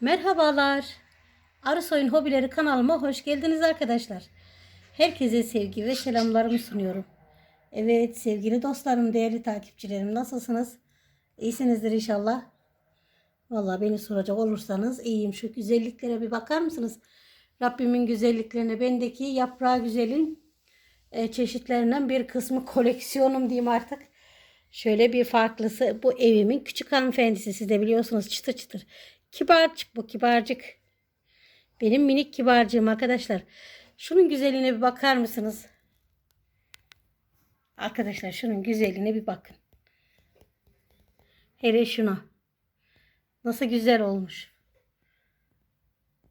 Merhabalar. Arısoy'un hobileri kanalıma hoş geldiniz arkadaşlar. Herkese sevgi ve selamlarımı sunuyorum. Evet sevgili dostlarım, değerli takipçilerim nasılsınız? İyisinizdir inşallah. Vallahi beni soracak olursanız iyiyim. Şu güzelliklere bir bakar mısınız? Rabbimin güzelliklerine bendeki yaprağı güzelin e, çeşitlerinden bir kısmı koleksiyonum diyeyim artık. Şöyle bir farklısı bu evimin küçük hanımefendisi siz de biliyorsunuz çıtır çıtır. Kibarcık bu kibarcık. Benim minik kibarcığım arkadaşlar. Şunun güzelliğine bir bakar mısınız? Arkadaşlar şunun güzelliğine bir bakın. Hele şuna. Nasıl güzel olmuş.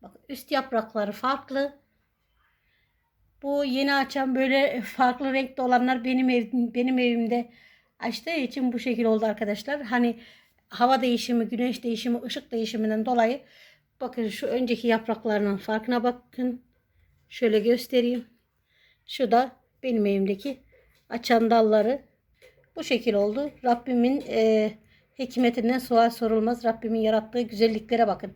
Bak üst yaprakları farklı. Bu yeni açan böyle farklı renkte olanlar benim ev, benim evimde açtığı için bu şekil oldu arkadaşlar. Hani hava değişimi, güneş değişimi, ışık değişiminden dolayı bakın şu önceki yapraklarının farkına bakın. Şöyle göstereyim. Şu da benim evimdeki açan dalları bu şekil oldu. Rabbimin e, hikmetinden sual sorulmaz. Rabbimin yarattığı güzelliklere bakın.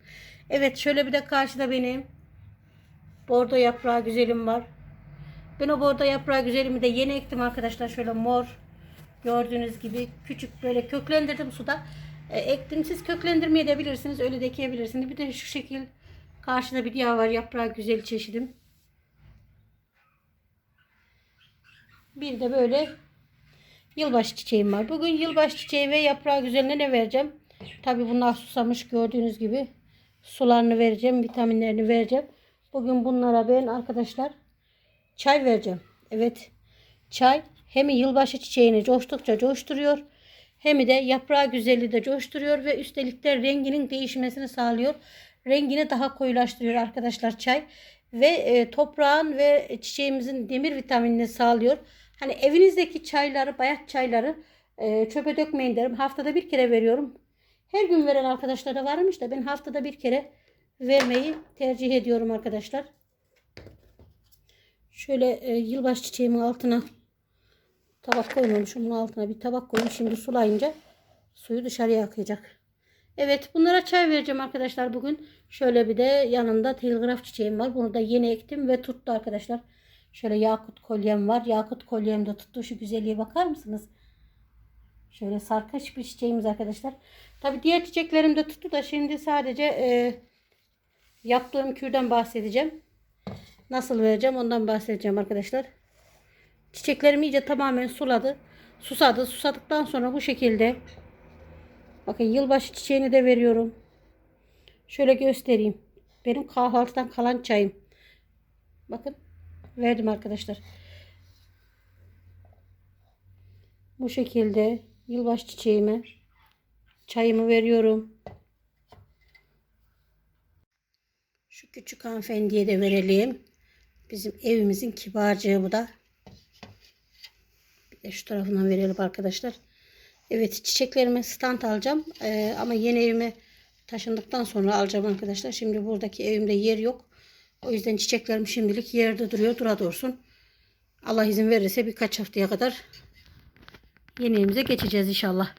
Evet şöyle bir de karşıda benim bordo yaprağı güzelim var. Ben o bordo yaprağı güzelimi de yeni ektim arkadaşlar. Şöyle mor gördüğünüz gibi küçük böyle köklendirdim suda. E, ektim. Siz köklendirmeye de bilirsiniz. Öyle de ekebilirsiniz. Bir de şu şekil karşıda bir diğer var. Yaprağı güzel çeşidim. Bir de böyle yılbaşı çiçeğim var. Bugün yılbaşı çiçeği ve yaprağı güzeline ne vereceğim? Tabi bunlar susamış gördüğünüz gibi. Sularını vereceğim. Vitaminlerini vereceğim. Bugün bunlara ben arkadaşlar çay vereceğim. Evet. Çay hem yılbaşı çiçeğini coştukça coşturuyor. Hem de yaprağı güzelliği de coşturuyor ve üstelik de renginin değişmesini sağlıyor. Rengini daha koyulaştırıyor arkadaşlar çay. Ve e, toprağın ve çiçeğimizin demir vitaminini sağlıyor. Hani evinizdeki çayları, bayat çayları e, çöpe dökmeyin derim. Haftada bir kere veriyorum. Her gün veren arkadaşlar da varmış da ben haftada bir kere vermeyi tercih ediyorum arkadaşlar. Şöyle e, yılbaşı çiçeğimin altına tabak koymamışım. Bunun altına bir tabak koyayım. Şimdi sulayınca suyu dışarıya akacak. Evet bunlara çay vereceğim arkadaşlar bugün. Şöyle bir de yanında telgraf çiçeğim var. Bunu da yeni ektim ve tuttu arkadaşlar. Şöyle yakut kolyem var. Yakut kolyem de tuttu. Şu güzelliğe bakar mısınız? Şöyle sarkaç bir çiçeğimiz arkadaşlar. Tabi diğer çiçeklerim de tuttu da şimdi sadece e, yaptığım kürden bahsedeceğim. Nasıl vereceğim ondan bahsedeceğim arkadaşlar. Çiçeklerim iyice tamamen suladı. Susadı. Susadıktan sonra bu şekilde bakın yılbaşı çiçeğini de veriyorum. Şöyle göstereyim. Benim kahvaltıdan kalan çayım. Bakın verdim arkadaşlar. Bu şekilde yılbaşı çiçeğime çayımı veriyorum. Şu küçük hanımefendiye de verelim. Bizim evimizin kibarcığı bu da. De şu tarafından verelim arkadaşlar. Evet çiçeklerime stand alacağım. Ee, ama yeni evime taşındıktan sonra alacağım arkadaşlar. Şimdi buradaki evimde yer yok. O yüzden çiçeklerim şimdilik yerde duruyor. Dura dursun. Allah izin verirse birkaç haftaya kadar yeni evimize geçeceğiz inşallah.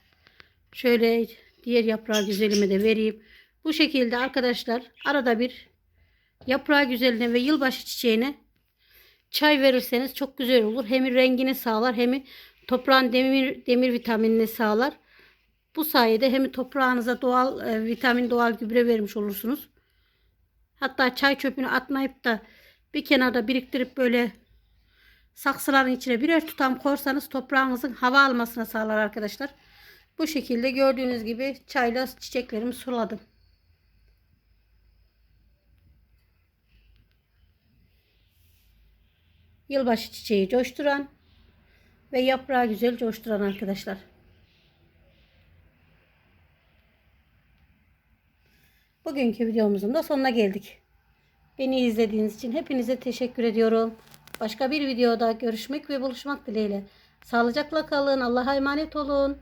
Şöyle diğer yaprağı güzelime de vereyim. Bu şekilde arkadaşlar arada bir yaprağı güzeline ve yılbaşı çiçeğine çay verirseniz çok güzel olur. Hem rengini sağlar hem toprağın demir, demir vitaminini sağlar. Bu sayede hem toprağınıza doğal e, vitamin doğal gübre vermiş olursunuz. Hatta çay çöpünü atmayıp da bir kenarda biriktirip böyle saksıların içine birer tutam korsanız toprağınızın hava almasına sağlar arkadaşlar. Bu şekilde gördüğünüz gibi çayla çiçeklerimi suladım. Yılbaşı çiçeği coşturan ve yaprağı güzel coşturan arkadaşlar. Bugünkü videomuzun da sonuna geldik. Beni izlediğiniz için hepinize teşekkür ediyorum. Başka bir videoda görüşmek ve buluşmak dileğiyle. Sağlıcakla kalın. Allah'a emanet olun.